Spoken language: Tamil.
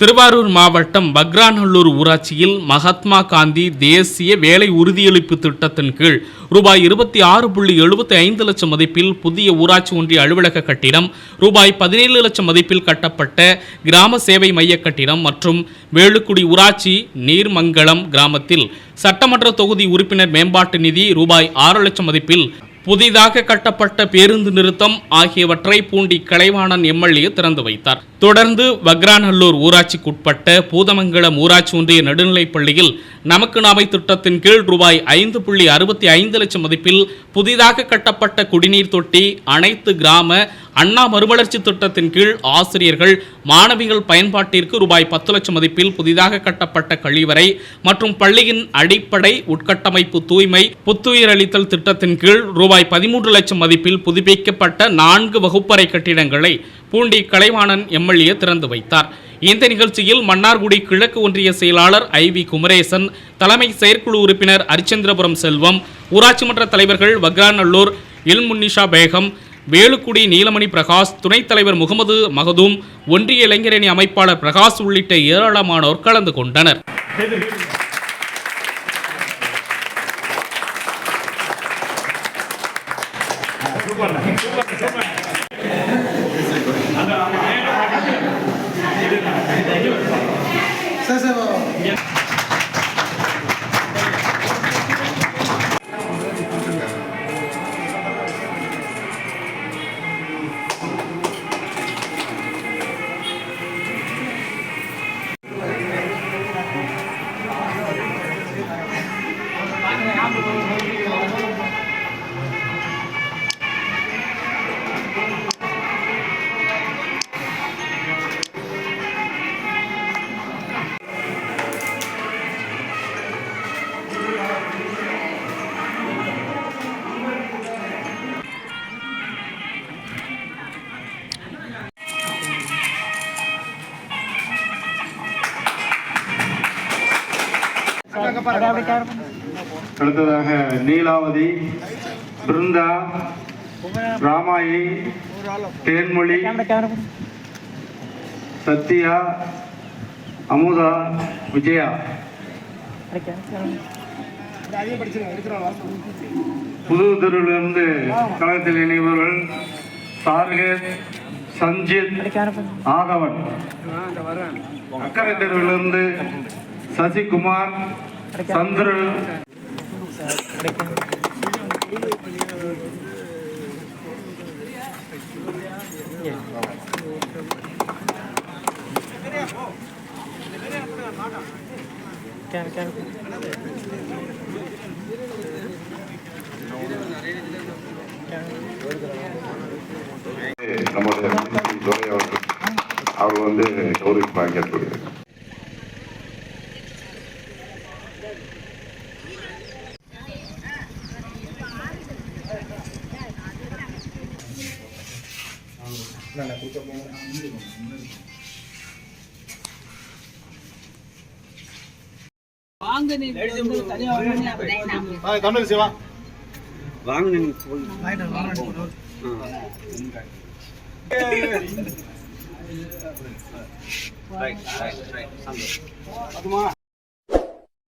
திருவாரூர் மாவட்டம் பக்ராநல்லூர் ஊராட்சியில் மகாத்மா காந்தி தேசிய வேலை உறுதியளிப்பு திட்டத்தின் கீழ் ரூபாய் இருபத்தி ஆறு புள்ளி எழுபத்தி ஐந்து லட்சம் மதிப்பில் புதிய ஊராட்சி ஒன்றிய அலுவலக கட்டிடம் ரூபாய் பதினேழு லட்சம் மதிப்பில் கட்டப்பட்ட கிராம சேவை மைய கட்டிடம் மற்றும் வேலுக்குடி ஊராட்சி நீர்மங்கலம் கிராமத்தில் சட்டமன்ற தொகுதி உறுப்பினர் மேம்பாட்டு நிதி ரூபாய் ஆறு லட்சம் மதிப்பில் புதிதாக கட்டப்பட்ட பேருந்து நிறுத்தம் ஆகியவற்றை பூண்டி கலைவாணன் எம்எல்ஏ திறந்து வைத்தார். தொடர்ந்து வக்ராநல்லூர் ஊராட்சிக்குட்பட்ட பூதமங்கலம் ஊராட்சி ஒன்றிய நடுநிலைப் பள்ளியில் நமக்கு நாமை திட்டத்தின் கீழ் ரூபாய் ஐந்து புள்ளி அறுபத்தி ஐந்து லட்சம் மதிப்பில் புதிதாக கட்டப்பட்ட குடிநீர் தொட்டி அனைத்து கிராம அண்ணா மறுமலர்ச்சி திட்டத்தின் கீழ் ஆசிரியர்கள் மாணவிகள் பயன்பாட்டிற்கு ரூபாய் பத்து லட்சம் மதிப்பில் புதிதாக கட்டப்பட்ட கழிவறை மற்றும் பள்ளியின் அடிப்படை உட்கட்டமைப்பு தூய்மை புத்துயிர் அளித்தல் திட்டத்தின் கீழ் ரூபாய் பதிமூன்று லட்சம் மதிப்பில் புதுப்பிக்கப்பட்ட நான்கு வகுப்பறை கட்டிடங்களை பூண்டி கலைவாணன் எம்எல்ஏ திறந்து வைத்தார். இந்த நிகழ்ச்சியில் மன்னார்குடி கிழக்கு ஒன்றிய செயலாளர் ஐ வி குமரேசன் தலைமை செயற்குழு உறுப்பினர் அரிச்சந்திரபுரம் செல்வம் ஊராட்சி மன்ற தலைவர்கள் வக்ராநல்லூர் இல்முன்னிஷா பேகம் வேலுக்குடி நீலமணி பிரகாஷ் துணைத் தலைவர் முகமது மகதூம் ஒன்றிய இளைஞரணி அமைப்பாளர் பிரகாஷ் உள்ளிட்ட ஏராளமானோர் கலந்து கொண்டனர். சார் அடுத்ததாக நீலாவதி பிருந்தா ராமாயி தேன்மொழி சத்யா அமுதா விஜயா. புது தெருவிலிருந்து கழகத்தில் இணைபவர்கள் சார்கேத் சஞ்சித் ஆதவன். அக்கறை தெருவிலிருந்து சசிகுமார் சந்திரு நம்முடைய அவர் வந்து கௌரவிப்பாங்க கேட்டுக்கொள்கிறேன் தமிழ் சிவா.